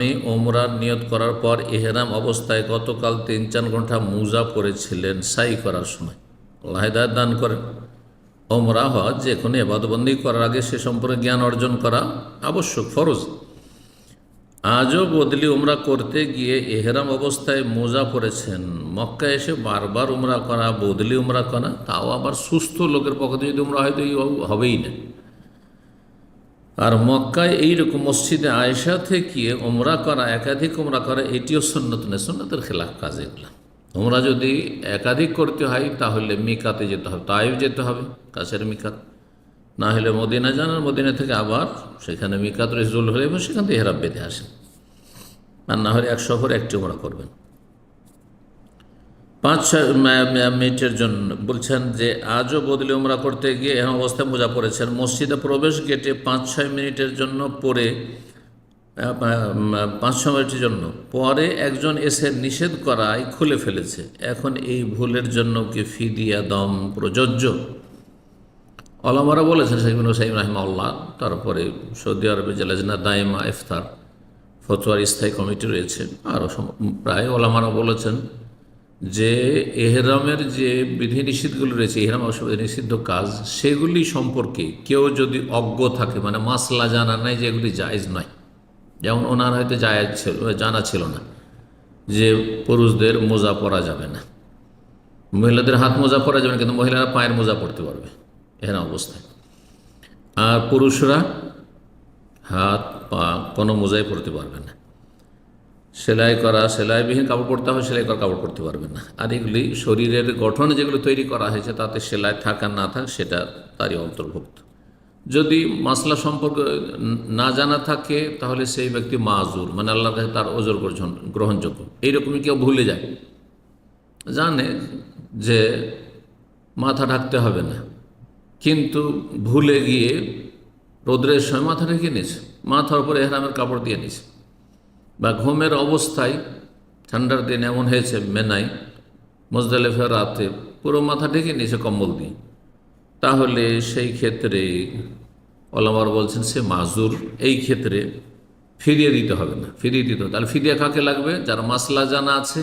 আপনি ওমরার নিয়ত করার পর এহেরাম অবস্থায় গতকাল তিন চার ঘণ্টা মুজা পড়েছিলেন সাই করার সময়। আল্লাহ দান করেন। ওমরা হজ যে কোনো এবাদবন্দি করার আগে সে সম্পর্কে জ্ঞান অর্জন করা আবশ্যক, ফরজ। আজও বদলি উমরা করতে গিয়ে এহেরাম অবস্থায় মোজা পড়েছেন মক্কা এসে বারবার উমরা করা, বদলি উমরা করা, তাও আবার সুস্থ লোকের পক্ষে যদি উমরা হয়তো এই হবেই না। আর মক্কায় এইরকম মসজিদে আয়সা থেকে ওমরা করা, একাধিক ওমরা করা, এটিও সন্ন্যত নেই সন্ন্যতের খেলাফ কাজ এগুলো। ওমরা যদি একাধিক করতে হয়, তাহলে মিকাতে যেতে হবে তাইও যেতে হবে, কাছের মিকাত। না হলে মদিনা জানার মদিনা থেকে আবার সেখানে মিকাত রেজুল হলে এবং সেখান থেকে হেরাব বেঁধে আসেন। আর না হলে এক সফর একটি ওমরা করবেন। পাঁচ মিনিটের জন্য বলছেন যে, আজও বদলি উমরা করতে গিয়ে এমন অবস্থায় মোজা পড়েছেন মসজিদে প্রবেশ গেটে পাঁচ, ছয় মিনিটের জন্য পরে পাঁচ, ছয় মিনিটের জন্য পরে একজন এসে নিষেধ করায় খুলে ফেলেছে। এখন এই ভুলের জন্য কি ফিদিয়া দম প্রযোজ্য? অলামারা বলেছেন সাইবিন সাইম রাহিমাল্লাহ তারপরে সৌদি আরবে জেলাজনা দায়মা ইফতার, ফতোয়ার স্থায়ী কমিটি রয়েছে। আরও প্রায় ওলামারা বলেছেন যে এহরামের যে বিধিনিষেধগুলো রয়েছে, এহরাম নিষিদ্ধ কাজ, সেগুলি সম্পর্কে কেউ যদি অজ্ঞ থাকে মানে মাসলা জানা নাই যে এগুলি জায়েজ নয়। যেমন ওনার হয়তো জায়েজ ছিল, জানা ছিল না যে পুরুষদের মোজা পরা যাবে না। মহিলাদের হাত মোজা পরা যাবে না, কিন্তু মহিলারা পায়ের মোজা পরতে পারবে এহরাম অবস্থায়। আর পুরুষরা হাত, পা কোনো মোজাই পরতে পারবে না। সেলাই করা, সেলাইবিহীন কাপড় পরতে হবে, সেলাই করা কাপড় পরতে পারবে না। আর এগুলি শরীরের গঠন যেগুলো তৈরি করা হয়েছে, তাতে সেলাই থাক না থাক, সেটা তারই অন্তর্ভুক্ত। যদি মাসলা সম্পর্কে না জানা থাকে, তাহলে সেই ব্যক্তি মাজুর মানে আল্লাহর কাছে তার ওজোর গ্রহণযোগ্য। এইরকমই কেউ ভুলে যায়। জানে যে মাথা ঢাকতে হবে না। কিন্তু ভুলে গিয়ে রোদ্রের সময় মাথা ঢেকে নিয়েছে। মাথার উপরে এহরামের কাপড় দিয়ে নিয়েছে। বা ঘুমের অবস্থায় ঠান্ডার দিন এমন হয়েছে মেনাই, মোজদালেফের রাতে পুরো মাথা ঢেকে নিয়েছে কম্বল দিয়ে। তাহলে সেই ক্ষেত্রে ওলামার বলছেন, সে মাজুর, এই ক্ষেত্রে ফিরিয়ে দিতে হবে না, ফিরিয়ে দিতে হবে। তাহলে ফিরিয়ে কাকে লাগবে? যারা মাসলা জানা আছে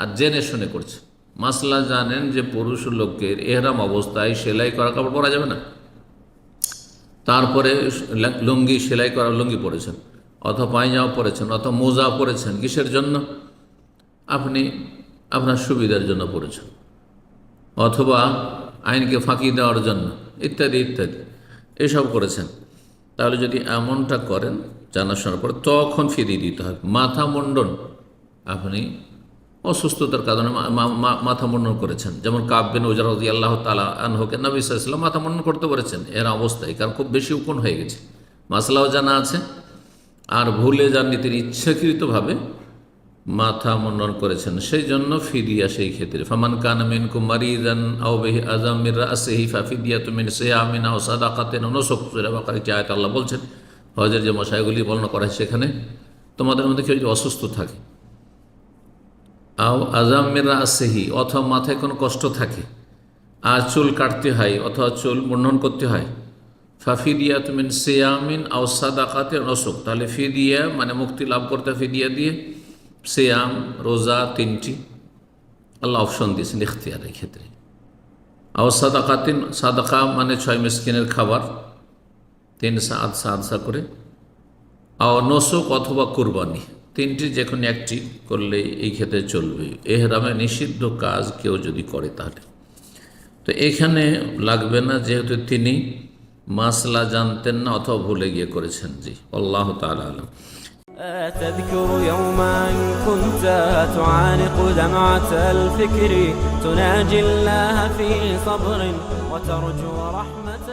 আর জেনে শুনে করছে। মাসলা জানেন যে পুরুষ লোকের এহরাম অবস্থায় সেলাই করা কাপড় পরা যাবে না। তারপরে লুঙ্গি সেলাই করা, লুঙ্গি পরেছেন। অথবা পায়জামা পরেছেন অথবা মোজা পরেছেন, কিসের জন্য? আপনি আপনার সুবিধার জন্য পড়েছেন অথবা আইনকে ফাঁকি দেওয়ার জন্য, ইত্যাদি ইত্যাদি। এসব করেছেন। তাহলে যদি এমনটা করেন জানাশোনার পর তখন ফিরিয়ে দিতে হবে। মাথা মুন্ডন, আপনি অসুস্থতার কারণে মাথা মুন্ডন করেছেন। যেমন কাব্যেন ওজারদি আল্লাহ তালা আনহকে নবী সাল্লাম মাথা মুন্ডন করতে পেরেছেন এর অবস্থায় কারণ খুব বেশি উকুন হয়ে গেছে। মাসলাও জানা আছে। আর ভুলে যাননি তিনি ইচ্ছাকৃতভাবে মাথা মুন্ডন করেছেন। সেই জন্য ফিদিয়া সেই ক্ষেত্রে। ফামান কান মিন কুমারিদান আউবেহি আজামির আসেহি ফাফিদিয়া তুমিন সে আমিনা ও সাদাকাতেন নসক সুরাবাকারি আয়াত আল্লাহ বলছেন, হজের যে মশাইগুলি বর্ণনা করা হয় সেখানে, তোমাদের মধ্যে কেউ যদি অসুস্থ থাকে, আও আজামের আসেহি অথবা মাথায় কোনো কষ্ট থাকে, আর চুল কাটতে হয়, অথবা চুল মুন্ডন করতে হয় ফাফিদিয়া তুমিন সেয়ামিন আও সাদাকাতে তাহলে ফিদিয়া মানে মুক্তি লাভ করতে ফিদিয়া দিয়ে সেয়াম, রোজা তিনটি। আল্লাহ অপশন দিয়েছেন ইখতিয়ারের ক্ষেত্রে। আও সাদাকাতিন, সাদাকা মানে ছয় মিসকিনের খাবার। তিন সাত সাদসা করে। আও নসক অথবা কুরবানি, তিনটি যে কোনো একটি করলে এই ক্ষেত্রে চলবে। এহরামে নিষিদ্ধ কাজ কেউ যদি করে তাহলে। তো এখানে লাগবে না, যেহেতু তিনি মাসলা জানতেন না অথবা ভুলে গিয়ে করেছেন জি আল্লাহ তালা আলম تذكر يوما كنت تعانق دمعة الفكر تناجي الله في صبر وترجو رحمة